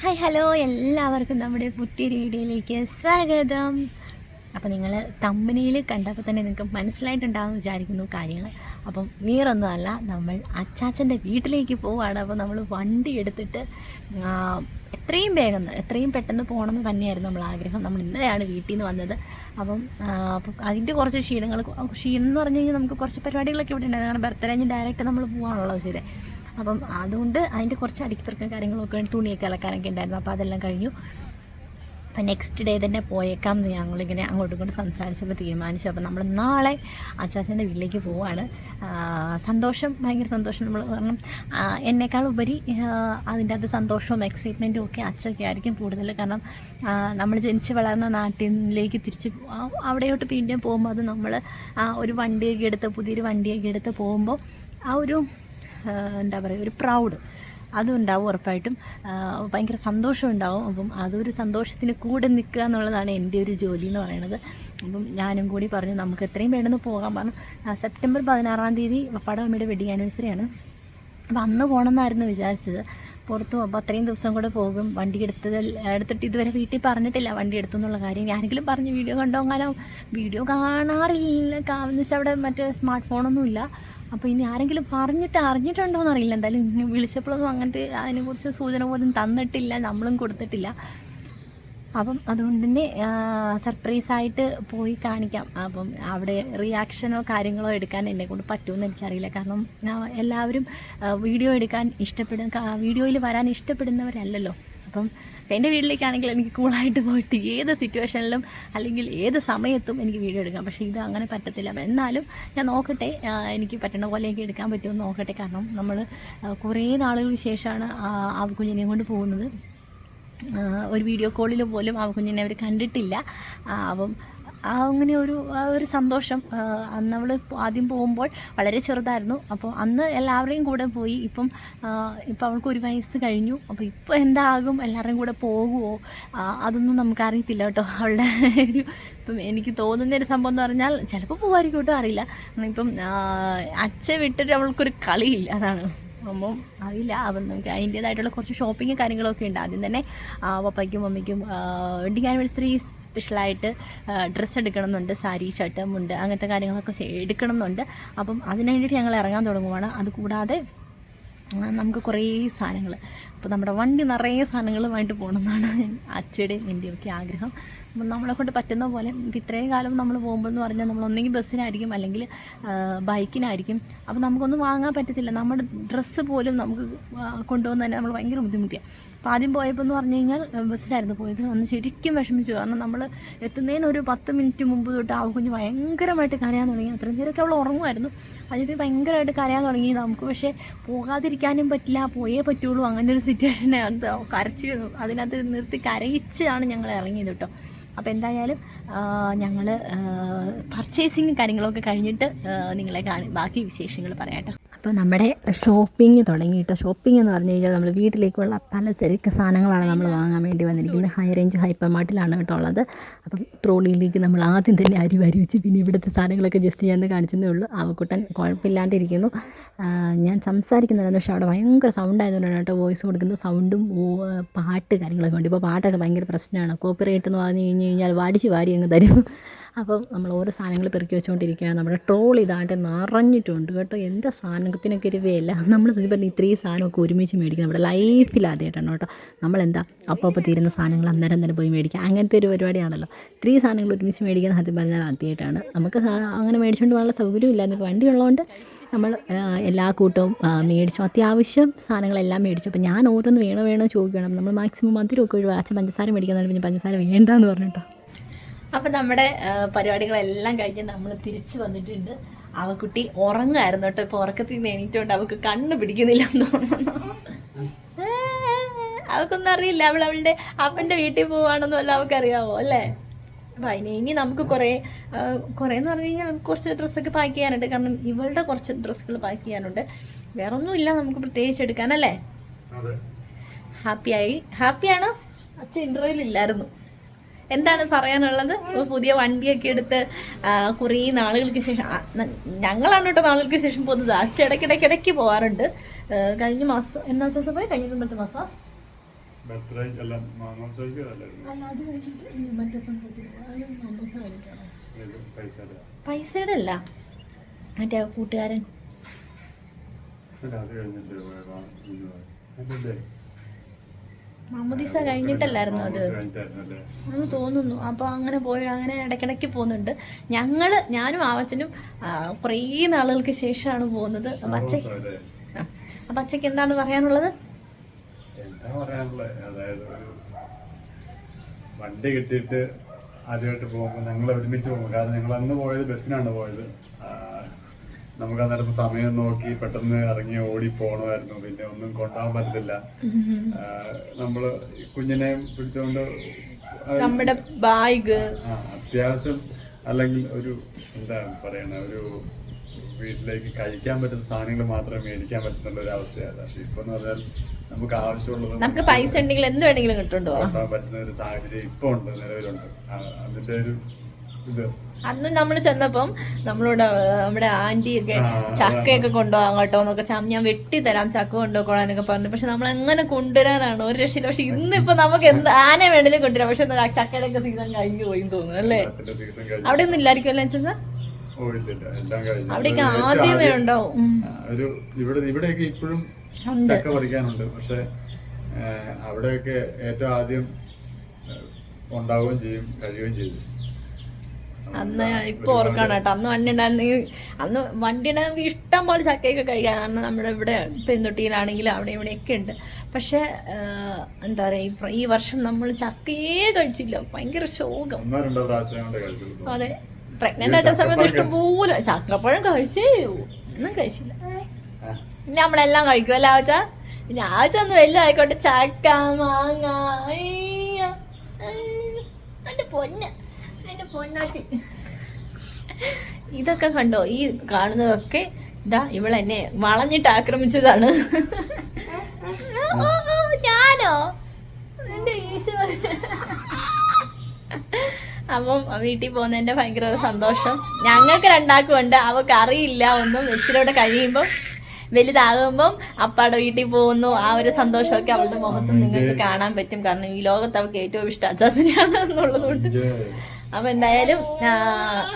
Hi hello എല്ലാവർക്കും നമ്മുടെ പുത്തി വീഡിയോയിലേക്ക് സ്വാഗതം. അപ്പോൾ നിങ്ങൾ തമ്പനിയിൽ കണ്ടപ്പോൾ തന്നെ നിങ്ങൾക്ക് മനസ്സിലായിട്ടുണ്ടാകുമെന്ന് വിചാരിക്കുന്നു കാര്യങ്ങൾ. അപ്പം വേറൊന്നുമല്ല നമ്മൾ അച്ചാച്ചന്റെ വീട്ടിലേക്ക് പോവുകയാണ് അപ്പോൾ നമ്മൾ വണ്ടി എടുത്തിട്ട് എത്രയും വേഗം എത്രയും പെട്ടെന്ന് പോകണമെന്ന് തന്നെയായിരുന്നു നമ്മൾ ആഗ്രഹം. നമ്മൾ ഇന്നലെയാണ് വീട്ടിൽ നിന്ന് വന്നത്. അപ്പം അപ്പം അതിന്റെ കുറച്ച് ക്ഷീണങ്ങൾ ക്ഷീണം എന്ന് പറഞ്ഞു കഴിഞ്ഞാൽ നമുക്ക് കുറച്ച് പരിപാടികളൊക്കെ ഇവിടെ ഉണ്ടായിരുന്നു കാരണം ബർത്ത്ഡേ കഴിഞ്ഞ് ഡയറക്റ്റ് നമ്മൾ പോകാനുള്ളത് ശരി. അപ്പം അതുകൊണ്ട് അതിന്റെ കുറച്ച് അടിക്കിത്തിറക്കം കാര്യങ്ങളൊക്കെ തുണിയൊക്കെ അലക്കാനൊക്കെ ഉണ്ടായിരുന്നു. അപ്പോൾ അതെല്ലാം കഴിഞ്ഞു. അപ്പം നെക്സ്റ്റ് ഡേ തന്നെ പോയേക്കാം എന്ന് ഞങ്ങളിങ്ങനെ അങ്ങോട്ടും ഇങ്ങോട്ടും സംസാരിച്ചപ്പോൾ തീരുമാനിച്ചു. അപ്പോൾ നമ്മൾ നാളെ അച്ചാച്ചന്റെ വീട്ടിലേക്ക് പോവാണ്. സന്തോഷം ഭയങ്കര സന്തോഷം. നമ്മൾ കാരണം എന്നേക്കാൾ ഉപരി അതിന്റെ അത് സന്തോഷവും എക്സൈറ്റ്മെന്റും ഒക്കെ അച്ഛൊക്കെ ആയിരിക്കും കൂടുതൽ. കാരണം നമ്മൾ ജനിച്ച് വളർന്ന നാട്ടിലേക്ക് തിരിച്ച് അവിടെയോട്ട് വീണ്ടും പോകുമ്പോൾ അത് നമ്മൾ ഒരു വണ്ടിയൊക്കെ എടുത്ത് പുതിയൊരു വണ്ടിയൊക്കെ എടുത്ത് പോകുമ്പോൾ ആ ഒരു എന്താ പറയുക ഒരു പ്രൗഡ് അതും ഉണ്ടാവും ഉറപ്പായിട്ടും. ഭയങ്കര സന്തോഷം ഉണ്ടാവും. അപ്പം അതൊരു സന്തോഷത്തിന് കൂടെ നിൽക്കുക എന്നുള്ളതാണ് എന്റെ ഒരു ജോലി എന്ന് പറയുന്നത്. അപ്പം ഞാനും കൂടി പറഞ്ഞു നമുക്ക് എത്രയും വേണമെന്ന് പോകാൻ പറഞ്ഞു സെപ്റ്റംബർ പതിനാറാം തീയതി പപ്പാടെ അമ്മയുടെ വെഡിങ് ആനിവേഴ്സറിയാണ് അപ്പം അന്ന് പോകണമെന്നായിരുന്നു വിചാരിച്ചത്. പുറത്തു അപ്പോൾ അത്രയും ദിവസം കൂടെ പോകും. വണ്ടി എടുത്തത് എടുത്തിട്ട് ഇതുവരെ വീട്ടിൽ പറഞ്ഞിട്ടില്ല വണ്ടി എടുത്തു എന്നുള്ള കാര്യം. ആരെങ്കിലും പറഞ്ഞ് വീഡിയോ കണ്ടോങ്ങാനോ വീഡിയോ കാണാറില്ല. എന്ന് വെച്ചാൽ അവിടെ മറ്റേ സ്മാർട്ട് ഫോണൊന്നും ഇല്ല അപ്പോൾ ഇനി ആരെങ്കിലും പറഞ്ഞിട്ട് അറിഞ്ഞിട്ടുണ്ടോ എന്നറിയില്ല. എന്തായാലും ഇനി വിളിച്ചപ്പോഴൊന്നും അങ്ങനത്തെ അതിനെക്കുറിച്ച് സൂചന പോലും തന്നിട്ടില്ല നമ്മളും കൊടുത്തിട്ടില്ല. അപ്പം അതുകൊണ്ട് തന്നെ സർപ്രൈസായിട്ട് പോയി കാണിക്കാം. അപ്പം അവിടെ റിയാക്ഷനോ കാര്യങ്ങളോ എടുക്കാൻ എന്നെ കൊണ്ട് പറ്റുമെന്ന് എനിക്കറിയില്ല. കാരണം എല്ലാവരും വീഡിയോ എടുക്കാൻ ഇഷ്ടപ്പെടുന്ന വീഡിയോയിൽ വരാൻ ഇഷ്ടപ്പെടുന്നവരല്ലല്ലോ. അപ്പം എന്റെ വീട്ടിലേക്കാണെങ്കിൽ എനിക്ക് കൂളായിട്ട് പോയിട്ട് ഏത് സിറ്റുവേഷനിലും അല്ലെങ്കിൽ ഏത് സമയത്തും എനിക്ക് വീഡിയോ എടുക്കാം. പക്ഷേ ഇത് അങ്ങനെ പറ്റത്തില്ല. എന്നാലും ഞാൻ നോക്കട്ടെ. എനിക്ക് എനിക്ക് പോലെ പോലെയൊക്കെ എടുക്കാൻ പറ്റുമെന്ന് നോക്കട്ടെ. കാരണം നമ്മൾ കുറേ നാളുകൾക്ക് ശേഷമാണ് ആ കുഞ്ഞിനെയും കൊണ്ട് പോകുന്നത്. ഒരു വീഡിയോ കോളിൽ പോലും ആ കുഞ്ഞിനെ അവർ കണ്ടിട്ടില്ല അപ്പം ആ അങ്ങനെ ഒരു ഒരു സന്തോഷം അന്ന് അവൾ ആദ്യം പോകുമ്പോൾ വളരെ ചെറുതായിരുന്നു. അപ്പോൾ അന്ന് എല്ലാവരെയും കൂടെ പോയി. ഇപ്പം ഇപ്പം അവൾക്ക് ഒരു വയസ്സ് കഴിഞ്ഞു. അപ്പോൾ ഇപ്പോൾ എന്താകും? എല്ലാവരെയും കൂടെ പോകുമോ അതൊന്നും നമുക്കറിയത്തില്ല കേട്ടോ. അവളുടെ ഒരു ഇപ്പം എനിക്ക് തോന്നുന്ന ഒരു സംഭവം എന്ന് പറഞ്ഞാൽ ചിലപ്പോൾ പോകുമായിരിക്കും കേട്ടോ അറിയില്ല. ഇപ്പം അച്ഛൻ വിട്ടിട്ട് അവൾക്കൊരു കളിയില്ല. അതാണ്. അപ്പം അറിയില്ല. അപ്പം നമുക്ക് അതിന്റേതായിട്ടുള്ള കുറച്ച് ഷോപ്പിംഗ് കാര്യങ്ങളൊക്കെ ഉണ്ട്. ആദ്യം തന്നെ പപ്പയ്ക്കും മമ്മിക്കും വെഡിങ് ആനിവേഴ്സറി സ്പെഷ്യലായിട്ട് ഡ്രസ്സ് എടുക്കണം എന്നുണ്ട് സാരി ഷർട്ട് മുണ്ട് അങ്ങനത്തെ കാര്യങ്ങളൊക്കെ എടുക്കണം എന്നുണ്ട് അപ്പം അതിന് വേണ്ടിയിട്ട് ഞങ്ങൾ ഇറങ്ങാൻ തുടങ്ങുവാണ്. അതുകൂടാതെ നമുക്ക് കുറേ സാധനങ്ങൾ. അപ്പോൾ നമ്മുടെ വണ്ടി നിറയെ സാധനങ്ങളുമായിട്ട് പോകണമെന്നാണ് അച്ഛയുടെയും എന്റെയും ഒക്കെ ആഗ്രഹം. നമ്മളെ കൊണ്ട് പറ്റുന്ന പോലെ ഇത്രയും കാലം നമ്മൾ പോകുമ്പോൾ എന്ന് പറഞ്ഞാൽ നമ്മൾ ഒന്നെങ്കിൽ ബസ്സിനായിരിക്കും അല്ലെങ്കിൽ ബൈക്കിനായിരിക്കും. അപ്പോൾ നമുക്കൊന്നും വാങ്ങാൻ പറ്റത്തില്ല. നമ്മുടെ ഡ്രസ്സ് പോലും നമുക്ക് കൊണ്ടുപോകുന്നതിന് നമ്മൾ ഭയങ്കര ബുദ്ധിമുട്ടിയാണ് അപ്പോൾ ആദ്യം പോയപ്പോൾ എന്ന് പറഞ്ഞു കഴിഞ്ഞാൽ ബസ്സിലായിരുന്നു പോയത്. അന്ന് ശരിക്കും വിഷമിച്ചു. കാരണം നമ്മൾ എത്തുന്നതിന് ഒരു പത്ത് മിനിറ്റ് മുമ്പ് തൊട്ട് ആ കുഞ്ഞ് ഭയങ്കരമായിട്ട് കരയാൻ തുടങ്ങി. അത്രയും നേരമൊക്കെ അവൾ ഉറങ്ങുമായിരുന്നു. അതിന് ഭയങ്കരമായിട്ട് കരയാൻ തുടങ്ങി. നമുക്ക് പക്ഷേ പോകാതിരിക്കാനും പറ്റില്ല. പോയേ പറ്റുള്ളൂ. അങ്ങനെ ഒരു സിറ്റുവേഷനാണ് കരച്ച് അതിനകത്ത് നിർത്തി കരയിച്ചാണ് ഞങ്ങൾ ഇറങ്ങിയത് കേട്ടോ. അപ്പോൾ എന്തായാലും ഞങ്ങൾ പർച്ചേസിങ് കാര്യങ്ങളൊക്കെ കഴിഞ്ഞിട്ട് നിങ്ങളെ കാണി ബാക്കി വിശേഷങ്ങൾ പറയാം കേട്ടോ. അപ്പോൾ നമ്മുടെ ഷോപ്പിംഗ് തുടങ്ങി കേട്ടോ. ഷോപ്പിംഗ് എന്ന് പറഞ്ഞു കഴിഞ്ഞാൽ നമ്മൾ വീട്ടിലേക്കുള്ള പല പലചരക്ക് സാധനങ്ങളാണ് നമ്മൾ വാങ്ങാൻ വേണ്ടി വന്നിരിക്കുന്നത്. ഹൈ റേഞ്ച് ഹൈപ്പർ മാർട്ടിലാണ് കേട്ടോ ഉള്ളത്. അപ്പം ട്രോളിയിലേക്ക് നമ്മൾ ആദ്യം തന്നെ അരി വരി വെച്ച് പിന്നെ ഇവിടുത്തെ സാധനങ്ങളൊക്കെ ജസ്റ്റ് ഞാൻ കാണിച്ചതേ ഉള്ളൂ. ആവക്കുട്ടൻ കുഴപ്പമില്ലാണ്ടിരിക്കുന്നു. ഞാൻ സംസാരിക്കുന്നുണ്ടായിരുന്നു പക്ഷേ അവിടെ ഭയങ്കര സൗണ്ട് ആയതുകൊണ്ടാണ് കേട്ടോ വോയിസ് കൊടുക്കുന്ന സൗണ്ടും പാട്ട് കാര്യങ്ങളൊക്കെ ഉണ്ട്. ഇപ്പോൾ പാട്ടൊക്കെ ഭയങ്കര പ്രശ്നമാണ്. കോപ്പിറൈറ്റ് എന്ന് പറഞ്ഞു കഴിഞ്ഞ് കഴിഞ്ഞാൽ വാടിച്ച് വാരി അങ്ങ് തരും. അപ്പം നമ്മൾ ഓരോ സാധനങ്ങൾ പെറുക്കി വെച്ചുകൊണ്ടിരിക്കുകയാണ് നമ്മുടെ ട്രോൾ ഇതാണ്ട് നിറഞ്ഞിട്ടുണ്ട് കേട്ടോ. എന്റെ സാധനത്തിനൊക്കെ ഒരു വില. നമ്മൾ സത്യം പറഞ്ഞാൽ ഇത്രയും സാധനമൊക്കെ ഒരുമിച്ച് മേടിക്കും. നമ്മുടെ ലൈഫിൽ ആദ്യമായിട്ടാണ് കേട്ടോ. നമ്മളെന്താ അപ്പോൾ അപ്പോൾ തീരുന്ന സാധനങ്ങൾ അന്നേരം തന്നെ പോയി മേടിക്കുക. അങ്ങനത്തെ ഒരു പരിപാടിയാണല്ലോ. ഇത്രയും സാധനങ്ങൾ ഒരുമിച്ച് മേടിക്കാൻ സത്യം പറഞ്ഞാൽ ആദ്യമായിട്ടാണ്. നമുക്ക് അങ്ങനെ മേടിച്ചുകൊണ്ട് പോകാനുള്ള സൗകര്യമില്ലായിരുന്നു വണ്ടി ഉള്ളതുകൊണ്ട് നമ്മൾ എല്ലാ കൂട്ടവും മേടിച്ചു. അത്യാവശ്യം സാധനങ്ങളെല്ലാം മേടിച്ചു. അപ്പോൾ ഞാൻ ഓരോന്ന് വേണോ വേണോ ചോദിക്കണം. നമ്മൾ മാക്സിമം മധുരമൊക്കെ ഒഴിവാക്കി പഞ്ചസാര മേടിക്കാൻ പിന്നെ പഞ്ചസാര വേണ്ടെന്ന് പറഞ്ഞിട്ടോ. അപ്പം നമ്മുടെ പരിപാടികളെല്ലാം കഴിഞ്ഞ് നമ്മൾ തിരിച്ചു വന്നിട്ടുണ്ട്. അവക്കുട്ടി ഉറങ്ങായിരുന്നു കേട്ടോ. ഇപ്പോൾ ഉറക്കത്തിൽ നിന്ന് എണീറ്റോണ്ട് അവൾക്ക് കണ്ണു പിടിക്കുന്നില്ല എന്ന് തോന്നുന്നു അവക്കൊന്നും അറിയില്ല. അവൾ അവളുടെ അപ്പന്റെ വീട്ടിൽ പോവാണെന്നും അല്ല അവക്കറിയാവോ അല്ലേ? അപ്പം അതിന് ഇനി നമുക്ക് കുറേ കുറെ കുറേ എന്ന് പറഞ്ഞു കഴിഞ്ഞാൽ നമുക്ക് കുറച്ച് ഡ്രസ്സൊക്കെ പാക്ക് ചെയ്യാനുണ്ട്. കാരണം ഇവളുടെ കുറച്ച് ഡ്രസ്സുകൾ പാക്ക് ചെയ്യാനുണ്ട്. വേറെ ഒന്നുമില്ല നമുക്ക് പ്രത്യേകിച്ച് എടുക്കാനല്ലേ ഹാപ്പിയായി ഹാപ്പിയാണോ അച്ഛൻ ഇന്റർവ്യൂവിൽ ഇല്ലായിരുന്നു. എന്താണ് പറയാനുള്ളത്? പുതിയ വണ്ടിയൊക്കെ എടുത്ത് കുറേ നാളുകൾക്ക് ശേഷം ഞങ്ങളാണ് കേട്ടോ നാളുകൾക്ക് ശേഷം പോകുന്നത്. അച്ഛൻ ഇടയ്ക്കിടയ്ക്ക് ഇടയ്ക്ക് പോകാറുണ്ട് കഴിഞ്ഞ മാസം എന്നാ ദിവസം പോയി കഴിഞ്ഞ മുമ്പത്തെ മാസം? പൈസയുടെ? അല്ല. മറ്റേ കൂട്ടുകാരൻ. അത് കഴിഞ്ഞിട്ട് പോയതാ ഇന്ന് പോയത്. അതല്ലേ മമ്മൂദിസ കഴിഞ്ഞിട്ടല്ലായിരുന്നു അത്? എന്ന് തോന്നുന്നു. അപ്പോൾ അങ്ങനെ പോയി അങ്ങനെ ഇടയ്ക്കിടയ്ക്ക് പോകുന്നുണ്ട്. ഞങ്ങൾ ഞാനും ആവച്ചനും കുറേ നാളുകൾക്ക് ശേഷമാണ് പോകുന്നത്. അപ്പം അച്ഛ? അപ്പം അച്ഛയ്ക്ക് എന്താണ് പറയാനുള്ളത്? എന്താ പറയാനുള്ളത് അതായത് വണ്ടി കിട്ടിയിട്ട് ആദ്യമായിട്ട് പോകുമ്പോൾ ഞങ്ങൾ ഒരുമിച്ച് പോകും. കാരണം ഞങ്ങൾ അന്ന് പോയത് ബസ്സിനാണ് പോയത്. നമുക്ക് അന്നേരം സമയം നോക്കി പെട്ടെന്ന് ഇറങ്ങി ഓടി പോകണമായിരുന്നു പിന്നെ ഒന്നും കൊണ്ടുപോകാൻ പറ്റത്തില്ല. നമ്മൾ കുഞ്ഞിനെ പിടിച്ചോണ്ട് നമ്മുടെ ബാഗ്. അത്യാവശ്യം അല്ലെങ്കിൽ ഒരു എന്താ പറയണ ഒരു വീട്ടിലേക്ക് കഴിക്കാൻ പറ്റുന്ന സാധനങ്ങൾ മാത്രമേ മേടിക്കാൻ പറ്റുന്നുള്ള ഒരു അവസ്ഥയാണ് പക്ഷെ ഇപ്പൊ എന്ന് പറഞ്ഞാൽ നമുക്ക് ആവശ്യമുള്ളത് നമുക്ക് പൈസ ഉണ്ടെങ്കിൽ എന്ത് വേണമെങ്കിലും കിട്ടുണ്ടോ പറ്റുന്ന ഒരു സാഹചര്യം ഇപ്പൊ ഉണ്ട് നിലവിലുണ്ട്. അതിന്റെ ഒരു ഇത്. അന്ന് നമ്മൾ ചെന്നപ്പം നമ്മളോട് നമ്മുടെ ആന്റിയൊക്കെ ഒക്കെ ചക്കയൊക്കെ കൊണ്ടുപോകാൻ കേട്ടോ എന്നൊക്കെ ഞാൻ വെട്ടി തരാം ചക്ക കൊണ്ടുപോകണമെന്നൊക്കെ പറഞ്ഞു. പക്ഷെ നമ്മൾ എങ്ങനെ കൊണ്ടുവരാനാണ്? ഒരു രക്ഷയില്ല. പക്ഷെ ഇന്നിപ്പോ നമുക്ക് എന്ത് ആന വേണേലും കൊണ്ടുവരാം. പക്ഷെ ചക്കയുടെ ഒക്കെ സീസൺ കഴിഞ്ഞു പോയി തോന്നുന്നു അല്ലേ? അവിടെ ഒന്നും ഇല്ലായിരിക്കും അല്ലേ അച്ഛൻ? അവിടെയൊക്കെ ആദ്യമേ ഉണ്ടാവും. ഒരു ഇവിടെ ഇവിടെയൊക്കെ ഇപ്പോഴും ചക്ക പറിക്കാനുണ്ട്. പക്ഷെ അവിടെയൊക്കെ ഏറ്റവും ആദ്യം ഉണ്ടാവുകയും ചെയ്യും കഴിയുകയും ചെയ്യും. അന്ന് ഇപ്പൊ ഓർക്കണം കേട്ടോ. അന്ന് വണ്ടി ഉണ്ടായിരുന്നെങ്കിൽ അന്ന് വണ്ടി ഉണ്ടായി നമുക്ക് ഇഷ്ടം പോലെ ചക്കയൊക്കെ കഴിക്കാം കാരണം നമ്മുടെ ഇവിടെ പെരുന്തൊട്ടിയിലാണെങ്കിലും അവിടെ ഇവിടെയൊക്കെ ഉണ്ട്. പക്ഷെ എന്താ പറയാ ഈ വർഷം നമ്മൾ ചക്കയേ കഴിച്ചില്ല. ഭയങ്കര ശോകം. അതെ. പ്രഗ്നന്റ് ആയിട്ട സമയത്ത് ഇഷ്ടംപോലെ ചക്കപ്പഴം കഴിച്ചേ ഒന്നും കഴിച്ചില്ല. ഇനി നമ്മളെല്ലാം കഴിക്കും അല്ലേ ആവച്ച? പിന്നെ ആവച്ച ഒന്ന് വലിയ ആയിക്കോട്ടെ ചക്ക മാങ്ങ പൊന്ന് എന്റെ പൊന്നാച്ചി. ഇതൊക്കെ കണ്ടോ? ഈ കാണുന്നതൊക്കെ ഇതാ ഇവളെന്നെ വളഞ്ഞിട്ട് ആക്രമിച്ചതാണ്. ഞാനോ? എന്റെ ഈശോ. അപ്പം വീട്ടിൽ പോകുന്നതിന്റെ ഭയങ്കര സന്തോഷം. ഞങ്ങൾക്ക് രണ്ടാക്കും ഉണ്ട് അവൾക്ക് അറിയില്ല. ഒന്നും ഇച്ചിരിയോടെ കഴിയുമ്പം വലുതാകുമ്പം അപ്പാടെ വീട്ടിൽ പോകുന്നു. ആ ഒരു സന്തോഷമൊക്കെ അവളുടെ മുഖത്ത് നിങ്ങൾക്ക് കാണാൻ പറ്റും. കാരണം ഈ ലോകത്ത് അവൾക്ക് ഏറ്റവും ഇഷ്ടം അച്ചാസിനെയാണ് എന്നുള്ളത് കൊണ്ട് ഇത് അപ്പൊ എന്തായാലും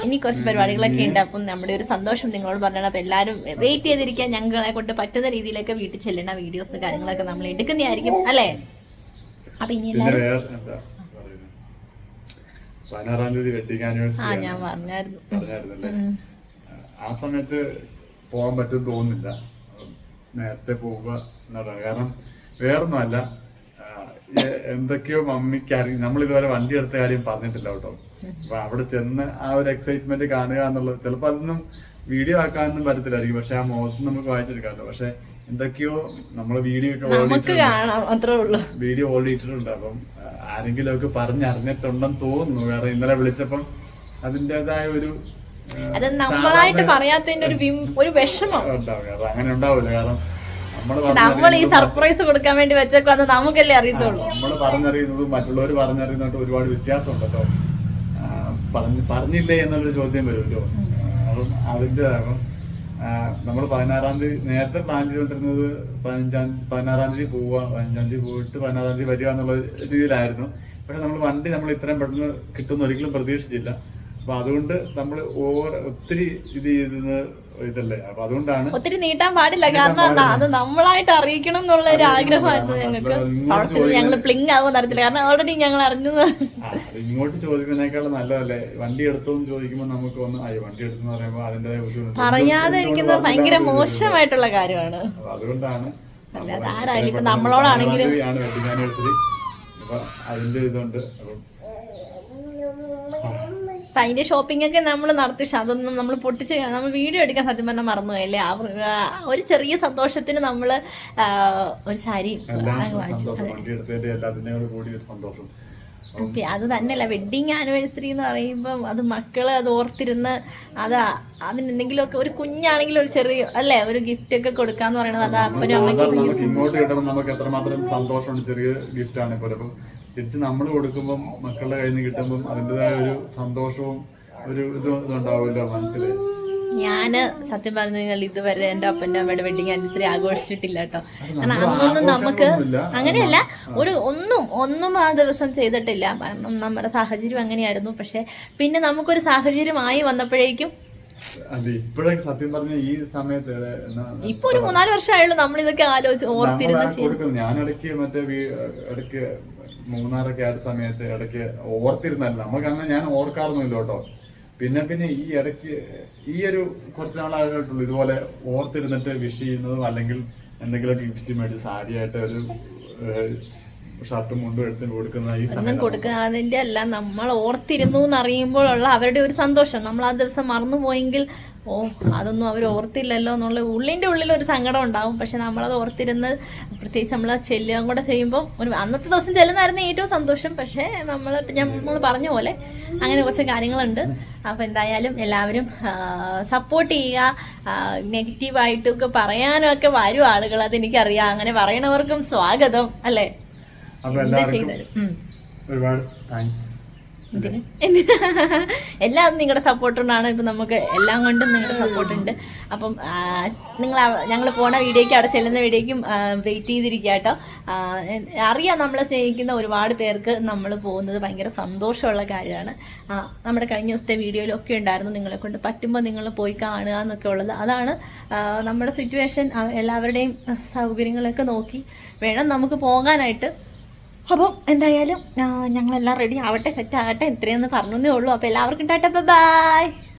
ഇനി കുറച്ച് പരിപാടികളൊക്കെ ഉണ്ട്. അപ്പം നമ്മുടെ ഒരു സന്തോഷം നിങ്ങളോട് പറഞ്ഞാൽ അപ്പൊ എല്ലാവരും വെയിറ്റ് ചെയ്തിരിക്കാൻ ഞങ്ങളെ കൊണ്ട് പറ്റുന്ന രീതിയിലൊക്കെ വീട്ടിൽ ചെല്ലണ വീഡിയോസ് കാര്യങ്ങളൊക്കെ നമ്മൾ എടുക്കുന്നതായിരിക്കും അല്ലേ? അപ്പൊ ഇനി എല്ലാവരും പതിനാറാം തീയതി വെഡിങ് ആനിവേഴ്സറി ആ ഞാൻ പറഞ്ഞായിരുന്നു. ആ സമയത്ത് പോകാൻ പറ്റും തോന്നുന്നില്ല. നേരത്തെ പോവുക എന്നതാണ്. കാരണം വേറൊന്നുമല്ല എന്തൊക്കെയോ മമ്മിക്ക് അറിയും നമ്മൾ ഇതുവരെ വണ്ടി എടുത്ത കാര്യം പറഞ്ഞിട്ടില്ല കേട്ടോ. അപ്പൊ അവിടെ ചെന്ന് ആ ഒരു എക്സൈറ്റ്മെന്റ് കാണുക എന്നുള്ളത് ചിലപ്പോ അതൊന്നും വീഡിയോ ആക്കാനൊന്നും പറ്റത്തില്ലായിരിക്കും. പക്ഷെ ആ മുഖത്ത് നമുക്ക് വായിച്ചെടുക്കാമല്ലോ. പക്ഷെ എന്തൊക്കെയോ നമ്മൾ വീഡിയോ ഒക്കെ വീഡിയോ ഓടിയിട്ടുണ്ട്. അപ്പം ആരെങ്കിലും ഒക്കെ പറഞ്ഞറിഞ്ഞിട്ടുണ്ടെന്ന് തോന്നുന്നു. കാരണം ഇന്നലെ വിളിച്ചപ്പം അതിന്റെതായ ഒരു അത് നമ്മളായിട്ട് പറയാത്തതിന്റെ ഒരു ഒരു വിഷമം. ഉണ്ടാവും. കാരണം അങ്ങനെ ഉണ്ടാവില്ല. കാരണം നമ്മൾ ഈ സർപ്രൈസ് കൊടുക്കാൻ വേണ്ടി വെച്ചേക്കും അത് നമുക്കല്ലേ അറിയത്തുള്ളൂ. നമ്മൾ പറഞ്ഞറിയുന്നതും മറ്റുള്ളവർ പറഞ്ഞറിയുന്നതും ഒരുപാട് വ്യത്യാസമുണ്ടല്ലോ. പറഞ്ഞില്ലേ എന്നുള്ളൊരു ചോദ്യം വരുമല്ലോ. അപ്പം അതിന്റെ അപ്പം നമ്മൾ പതിനാറാം തീയതി നേരത്തെ പ്ലാൻ ചെയ്തുകൊണ്ടിരുന്നത് പതിനഞ്ചാം പതിനാറാം തീയതി പോവുക പതിനഞ്ചാം തീയതി പോയിട്ട് പതിനാറാം തീയതി വരിക എന്നുള്ള രീതിയിലായിരുന്നു. പക്ഷെ നമ്മൾ വണ്ടി നമ്മൾ ഇത്രയും പെട്ടെന്ന് കിട്ടുമെന്ന് ഒരിക്കലും പ്രതീക്ഷിച്ചില്ല. അപ്പൊ അതുകൊണ്ട് നമ്മൾ ഓവർ ഒത്തിരി ഇത് ചെയ്തത് ഇതല്ലേ? അപ്പൊ അതുകൊണ്ടാണ് ഒത്തിരി നീട്ടാൻ പാടില്ല. കാരണം അത് നമ്മളായിട്ട് അറിയിക്കണം എന്നുള്ള ഒരു ആഗ്രഹമായിരുന്നു ഞങ്ങൾക്ക്. അവിടെ ചെന്ന് ഞങ്ങൾ പ്ലിങ് ആകുമെന്ന് അറിയത്തില്ല. കാരണം ഓൾറെഡി ഞങ്ങൾ അറിഞ്ഞു. ഇങ്ങോട്ട് ചോദിക്കുന്നതിനേക്കാളും നല്ലതല്ലേ? വണ്ടി എടുത്തോന്ന് ചോദിക്കുമ്പോൾ നമുക്ക് ഒന്ന് അയ്യോ വണ്ടി എടുത്തെന്ന് പറയുമ്പോൾ അതിന്റെ പറയാതെ ഇരിക്കുന്നത് ഭയങ്കര മോശമായിട്ടുള്ള കാര്യമാണ്. അതുകൊണ്ടാണ് അല്ലാതെ ആരായാലും ഇപ്പൊ നമ്മളോടാണെങ്കിലും അതിന്റെ ഇതുണ്ട്. അപ്പം ഷോപ്പിംഗ് ഒക്കെ നമ്മൾ നടത്തി. പക്ഷെ അതൊന്നും നമ്മൾ പൊട്ടിച്ച് നമ്മൾ വീഡിയോ എടുക്കാൻ സത്യം പറഞ്ഞാൽ മറന്നുപോയല്ലേ ആ ആ, ഒരു ചെറിയ സന്തോഷത്തിന് നമ്മൾ ഒരു സാരി വാങ്ങിച്ചു അത്. തന്നെയല്ല. വെഡിങ് ആനിവേഴ്സറി എന്ന് പറയുമ്പം അത് മക്കൾ അത് ഓർത്തിരുന്ന് അത് അതിന് എന്തെങ്കിലുമൊക്കെ ഒരു കുഞ്ഞാണെങ്കിലും ഒരു ചെറിയ അല്ലേ? ഒരു ഗിഫ്റ്റ് ഒക്കെ കൊടുക്കാന്ന് പറയുന്നത് അതാ അപ്പനും അമ്മയ്ക്കും നമുക്ക് ഇങ്ങോട്ട് കിട്ടുമ്പോൾ നമുക്ക് എത്രമാത്രം സന്തോഷമുണ്ട് ചെറിയ ഗിഫ്റ്റ് ആണ് ഇപ്പോൾ തിരിച്ച് നമ്മൾ കൊടുക്കുമ്പം മക്കളുടെ കയ്യിൽ നിന്ന് കിട്ടുമ്പം അതിന്റെതായ ഒരു സന്തോഷവും ഒരു ഇതും ഇതുണ്ടാവില്ല മനസ്സിൽ ഞാൻ സത്യം പറഞ്ഞു കഴിഞ്ഞാൽ ഇതുവരെ എന്റെ അപ്പന്റെ അമ്മയുടെ വെഡിങ് ആനിവേഴ്സറി ആഘോഷിച്ചിട്ടില്ല കേട്ടോ. കാരണം അന്നൊന്നും നമുക്ക് അങ്ങനെയല്ല ഒരു ഒന്നും ഒന്നും ആ ദിവസം ചെയ്തിട്ടില്ല. കാരണം നമ്മുടെ സാഹചര്യം അങ്ങനെയായിരുന്നു. പക്ഷെ പിന്നെ നമുക്കൊരു സാഹചര്യമായി വന്നപ്പോഴേക്കും സത്യം പറഞ്ഞ ഈ സമയത്ത് ഇപ്പൊ ഒരു മൂന്നാൽ വർഷമായുള്ളൂ നമ്മൾ ഇതൊക്കെ ആലോചിച്ച് ഓർത്തിരുന്ന ഞാൻ ഇടയ്ക്ക് മറ്റേ ഇടയ്ക്ക് മൂന്നാറൊക്കെ ആയ സമയത്ത് ഇടയ്ക്ക് ഓർത്തിരുന്നല്ല. നമുക്ക് അങ്ങനെ ഞാൻ ഓർക്കാറൊന്നുമില്ല കേട്ടോ പിന്നെ പിന്നെ ഈ ഇടയ്ക്ക് ഈ ഒരു കുറച്ച് നാളായിട്ടുള്ളൂ ഇതുപോലെ ഓർത്തിരുന്നിട്ട് വിഷ് ചെയ്യുന്നതും അല്ലെങ്കിൽ എന്തെങ്കിലുമൊക്കെ ഗിഫ്റ്റ് മേടിച്ച് സാരിയായിട്ട് ഒരു ഷർട്ടും മുണ്ടും കൊടുക്കുന്ന ഈ ഒന്നും അതിന്റെ അല്ല നമ്മൾ ഓർത്തിരുന്നു എന്നറിയുമ്പോഴുള്ള അവരുടെ ഒരു സന്തോഷം. നമ്മൾ ആ ദിവസം മറന്നുപോയെങ്കിൽ ഓ അതൊന്നും അവർ ഓർത്തില്ലല്ലോ എന്നുള്ള ഉള്ളിന്റെ ഉള്ളിൽ ഒരു സങ്കടം ഉണ്ടാവും. പക്ഷെ നമ്മളത് ഓർത്തിരുന്ന് പ്രത്യേകിച്ച് നമ്മൾ ചെല്ലുകയും കൂടെ ചെയ്യുമ്പോൾ ഒരു അന്നത്തെ ദിവസം ചെല്ലുന്നതായിരുന്നു ഏറ്റവും സന്തോഷം. പക്ഷേ നമ്മൾ നമ്മൾ പറഞ്ഞ പോലെ അങ്ങനെ കുറച്ച് കാര്യങ്ങളുണ്ട്. അപ്പോൾ എന്തായാലും എല്ലാവരും സപ്പോർട്ട് ചെയ്യുക നെഗറ്റീവായിട്ടൊക്കെ പറയാനൊക്കെ വരും ആളുകൾ അതെനിക്കറിയാം. അങ്ങനെ പറയണവർക്കും സ്വാഗതം അല്ലേ? ഒരുപാട് താങ്ക്സ്? എല്ലാം നിങ്ങളുടെ സപ്പോർട്ട് കൊണ്ടാണ് ഇപ്പം നമുക്ക് എല്ലാം കൊണ്ടും നിങ്ങളുടെ സപ്പോർട്ട് ഉണ്ട് അപ്പം നിങ്ങൾ ഞങ്ങൾ പോണ വീഡിയോക്ക് അവിടെ ചെല്ലുന്ന വീഡിയോയ്ക്കും വെയിറ്റ് ചെയ്തിരിക്കുക കേട്ടോ അറിയാം നമ്മളെ സ്നേഹിക്കുന്ന ഒരുപാട് പേർക്ക് നമ്മൾ പോകുന്നത് ഭയങ്കര സന്തോഷമുള്ള കാര്യമാണ്. നമ്മുടെ കഴിഞ്ഞ ദിവസത്തെ വീഡിയോയിലൊക്കെ ഉണ്ടായിരുന്നു നിങ്ങളെ കൊണ്ട് പറ്റുമ്പോൾ നിങ്ങൾ പോയി കാണുക എന്നൊക്കെ ഉള്ളത്. അതാണ് നമ്മുടെ സിറ്റുവേഷൻ എല്ലാവരുടെയും സൗകര്യങ്ങളൊക്കെ നോക്കി വേണം നമുക്ക് പോകാനായിട്ട്. അപ്പോൾ എന്തായാലും ഞങ്ങളെല്ലാം റെഡി ആവട്ടെ സെറ്റ് ആവട്ടെ പറഞ്ഞേ ഉള്ളൂ. അപ്പോൾ എല്ലാവർക്കും ടാറ്റ ബൈ!